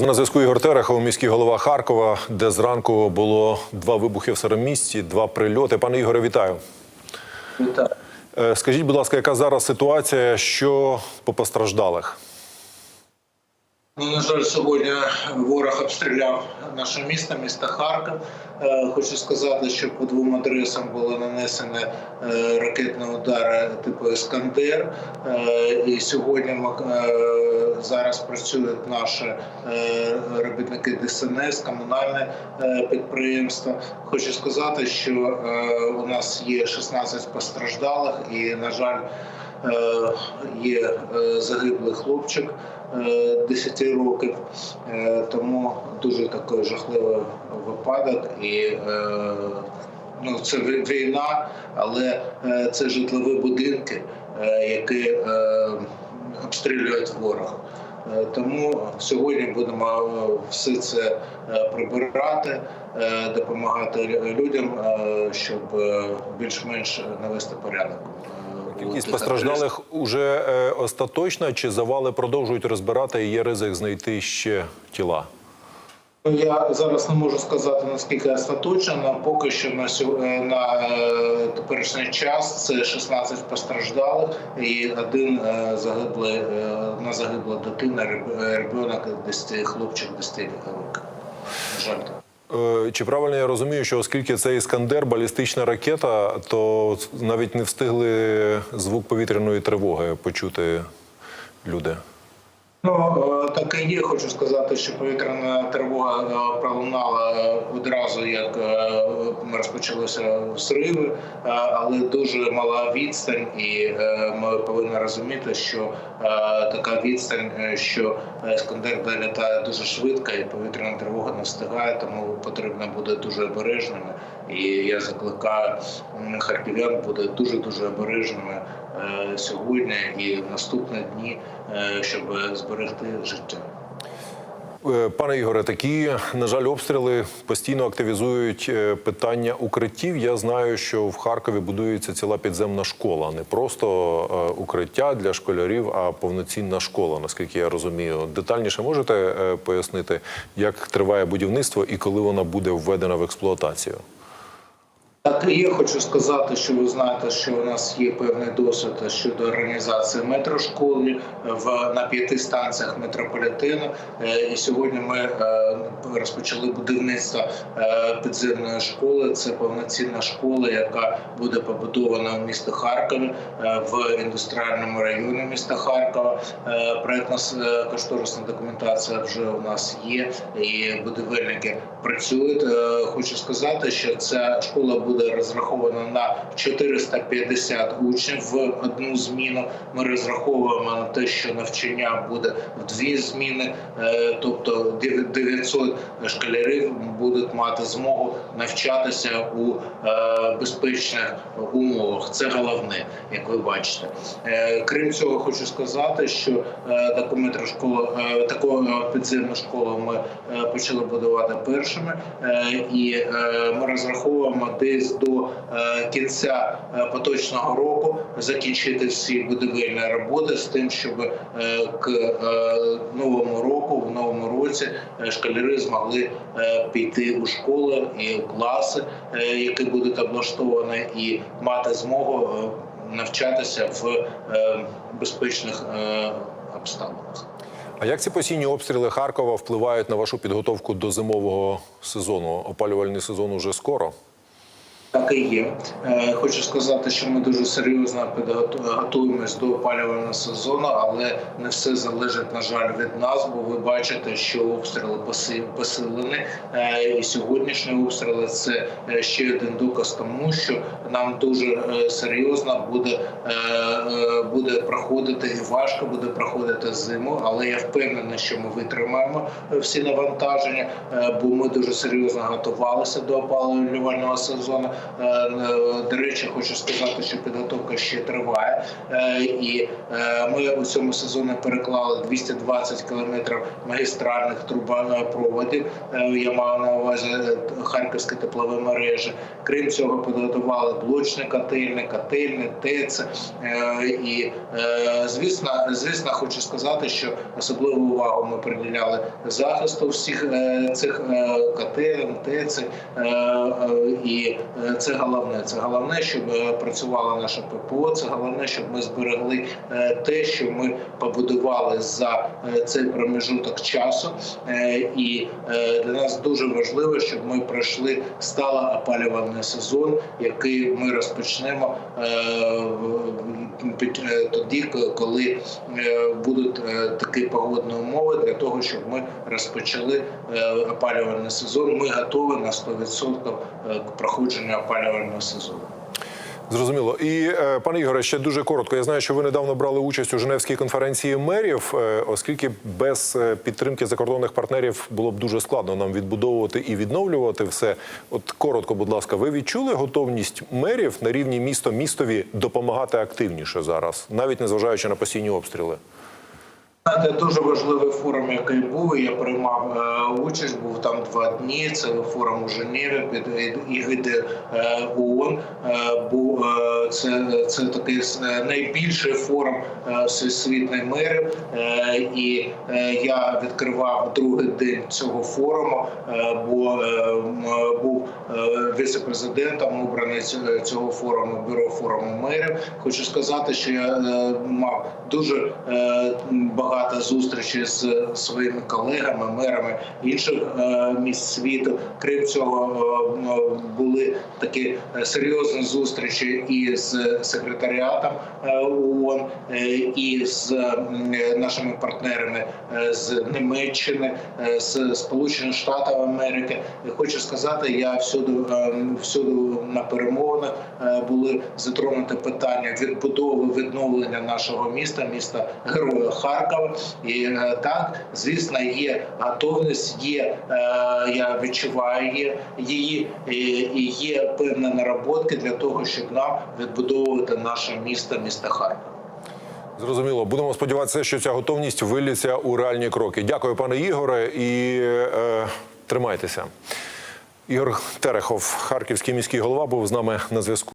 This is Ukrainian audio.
На зв'язку Ігор Терехов, міський голова Харкова, де зранку було два вибухи в середмісті, два прильоти. Пане Ігоре, вітаю. Вітаю. Е, Скажіть, будь ласка, яка зараз ситуація? Що по постраждалих? Ну, на жаль, сьогодні ворог обстріляв наше місто, місто Харків. Е, Хочу сказати, що по двом адресам були нанесені е, ракетні удари типу Іскандер. Е, І сьогодні зараз працюють наші е, робітники ДСНС, комунальне е, підприємство. Хочу сказати, що е, у нас є 16 постраждалих, і на жаль. Є загиблий хлопчик е, 10 років, тому дуже такий жахливий випадок. І ну, це війна, але це житлові будинки, які обстрілюють ворог. Е, Тому сьогодні будемо е, все це е, прибирати, допомагати людям, щоб більш-менш навести порядок. Кількість постраждалих уже остаточна, чи завали продовжують розбирати і є ризик знайти ще тіла? Я зараз не можу сказати наскільки остаточно, поки що на е, на е, теперішній час це 16 постраждалих і один е, загиблий одна загибла дитина, реб- ребенок 10, хлопчик 10 років. На жаль. Чи правильно я розумію, що оскільки це іскандер, балістична ракета, то навіть не встигли звук повітряної тривоги почути люди? Ну е, так і є. Хочу сказати, що повітряна тривога е, пролунала е, одразу, як розпочалися зриви, е, але дуже мала відстань, і ми повинні розуміти, що така відстань, що Іскандер долітає дуже швидко, і повітряна тривога не встигає, тому потрібно бути дуже обережними. І я закликаю харків'ян бути дуже дуже обережними сьогодні і в наступні дні, е, щоб зберегти життя. Е, Пане Ігоре, такі, на жаль, обстріли постійно активізують е, питання укриттів. Я знаю, що в Харкові будується ціла підземна школа, не просто е, укриття для школярів, а повноцінна школа, наскільки я розумію. Детальніше можете е, пояснити, як триває будівництво і коли вона буде введена в експлуатацію? Так є, хочу сказати, що ви знаєте, що у нас є певний досвід щодо організації метрошколи в на п'яти станціях метрополітену. Е, І сьогодні ми е, розпочали будівництво е, підземної школи. Це повноцінна школа, яка буде побудована в місті Харкові е, в індустріальному районі міста Харкова. Е, Проектна е, кошторисна документація вже у нас є, і будівельники працюють. Е, Хочу сказати, що ця школа буде розрахована на 450 учнів в одну зміну. Ми розраховуємо на те, що навчання буде в дві зміни, е, тобто 900 школярів будуть мати змогу навчатися у е, безпечних умовах. Це головне, як ви бачите. Е, Крім цього, хочу сказати, що таку метрошколу, таку підземну школу ми почали будувати першими, і ми розраховуємо десь до е, кінця е, поточного року закінчити всі будівельні роботи з тим, щоб е, к новому року, в новому році школяри змогли піти у школи і у класи, які будуть облаштовані, і мати змогу навчатися в безпечних обставинах. А як ці постійні обстріли Харкова впливають на вашу підготовку до зимового сезону? Опалювальний сезон уже скоро. Так і є. Е, Хочу сказати, що ми дуже серйозно готуємось до опалювального сезону, але не все залежить, на жаль, від нас, бо ви бачите, що обстріли поси- посилені. Е, І сьогоднішні обстріли це е, ще один доказ тому, що нам дуже серйозно буде, буде проходити і важко буде проходити зиму, але я впевнений, що ми витримаємо всі навантаження, бо ми дуже серйозно готувалися до опалювального сезону. Е, До речі, хочу сказати, що підготовка ще триває, Е, і е, ми у цьому сезоні переклали 220 кілометрів магістральних трубопроводів. Я маю на увазі харківські теплові мережі. Крім цього, підготували блочні котельні, котельні, ТЕЦ. І звісно, звісно, хочу сказати, що особливу увагу ми приділяли захисту всіх цих е, ТЕЦ. І це головне. Це головне, щоб е, працювала наша ППО. Це головне, щоб ми зберегли е, те, що ми побудували за е, цей промежуток часу. Е, І е, для нас дуже важливо, щоб ми пройшли стало опалювальний сезон, який ми розпочнемо е, е, тоді, коли е, будуть е, такі погодні умови для того, щоб ми розпочали е, опалювальний сезон. Ми готові на 100% к проходженню опалювального сезону. Зрозуміло. І е, пане Ігоре, ще дуже коротко. Я знаю, що ви недавно брали участь у Женевській конференції мерів, е, оскільки без е, підтримки закордонних партнерів було б дуже складно нам відбудовувати і відновлювати все. От коротко, будь ласка, ви відчули готовність мерів на рівні місто містові допомагати активніше зараз, навіть незважаючи на постійні обстріли? Це дуже важливий форум, який був. Я приймав е, участь. Був там два дні. Це форум у Женеві під ігиди е, ООН. Е, е, це, це такий найбільший форум всесвітніх мерів. Е, і я відкривав другий день цього форуму, бо був віце-президентом обраний цього- форуму, бюро форуму мерів. Хочу сказати, що я мав дуже е, багато зустрічей з своїми колегами, мерами інших е, міст світу. Крім цього, е, були такі е, серйозні зустрічі і з секретаріатом е, ООН, е, і з е, нашими партнерами е, з Німеччини, е, з Сполучених Штатів Америки. Хочу сказати, я всюди е, всюди на перемовинах е, були затронуті питання відбудови відновлення нашого міста, міста Героя Харкова. І е, так, звісно, є готовність, є е, я відчуваю є, її і, і є певні наработки для того, щоб нам відбудовувати наше місто, місто Харків. Зрозуміло, будемо сподіватися, що ця готовність виліться у реальні кроки. Дякую, пане Ігоре, і е, тримайтеся. Ігор Терехов, харківський міський голова, був з нами на зв'язку.